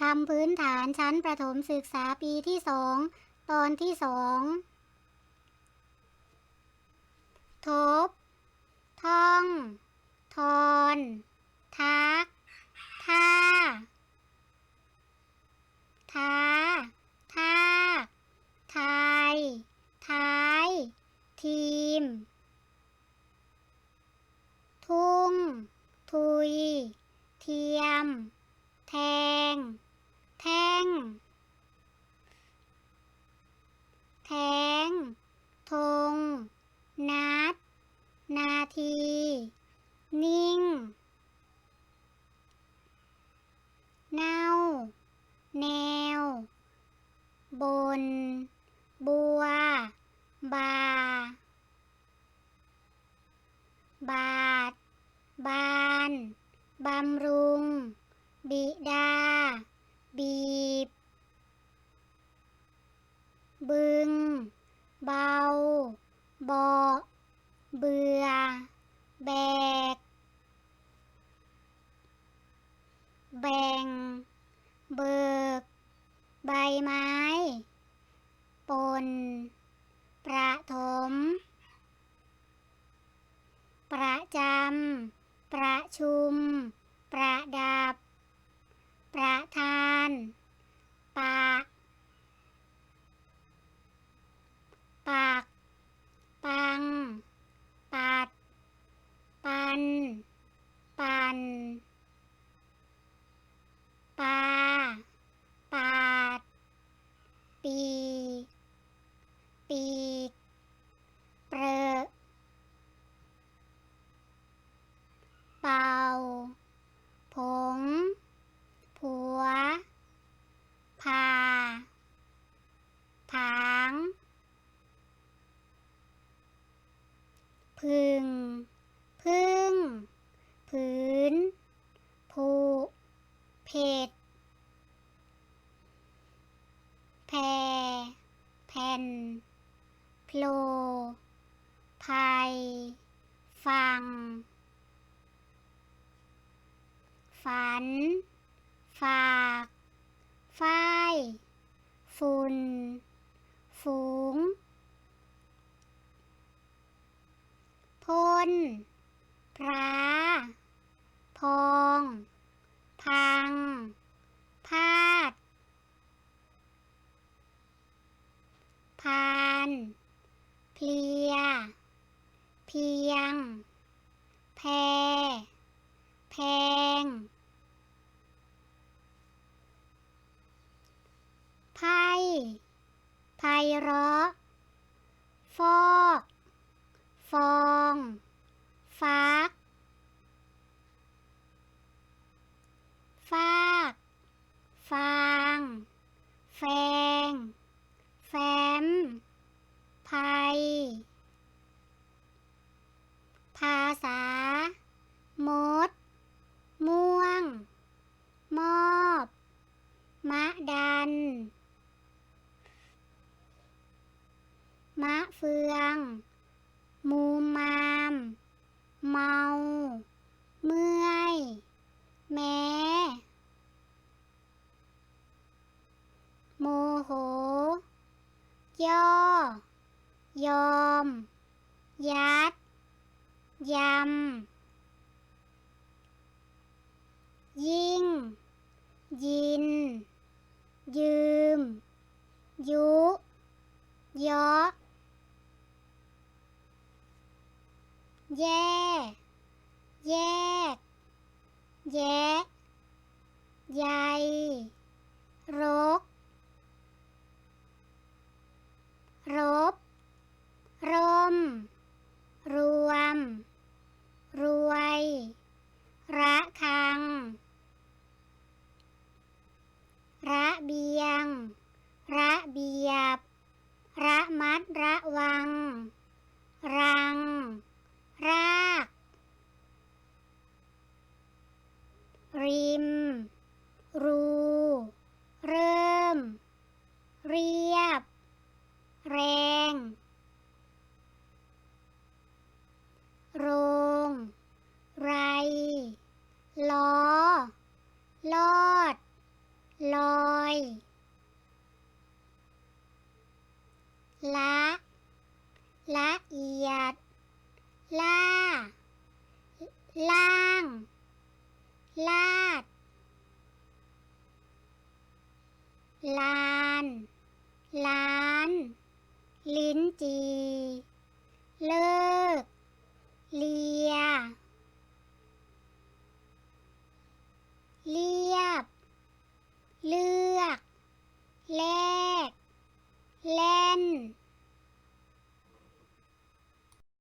คำพื้นฐานชั้นประถมศึกษาปีที่สองตอนที่สองทบ ท่อง ทอน ทัก ท่า ท้า ทากทาย ท้าย ทีม ทุ่ง ทุย เทียม แทง แท่ง แทง ธง นัด นาที นิ่ง เน่า แนว บน บัว บา บาท บาน บำรุง บิดา บีบ บึง เบา เบาะเบื่อ แบก แบ่ง เบิก ใบไม้ ปน ประถม จำ ประชุม ประดับ ประธาน ปาก ปัก ปัง ปัด ปัน ปัน ปา ปาด ปี ปีก เปรอะเป่า ผง ผัว พา ผาง พึ่ง พึ่ง ผืน ผูเผ็ดแพแผ่นโผลภัย ฟัง ฝัน ฝาก ฝ้าย ฝุ่น ฝูง พ่ น พระพอง พัง พาด พาน เพลีย เพียง แพ แพงไพ่ไพเราะฟอก ฟอง ฟักฟากฟาง แฟง แฟมภัย ภาษา มด ม่วง มอบ มะดัน มะเฟือง มูมาม เมา เมื่อย แม้ โมโห ย่อ ยอม ยัด ยำ ยิ่ง ยิน ยืม ยุ เยาะ แย่ แยก แยะใยรก รบ ร่ม รวม รวย ระคัง ระเบียง ระเบียบ ระมัดระวัง รัง เอียด ล่า ล่าง ลาด ลาน ล้าน ลิ้นจี เลิศ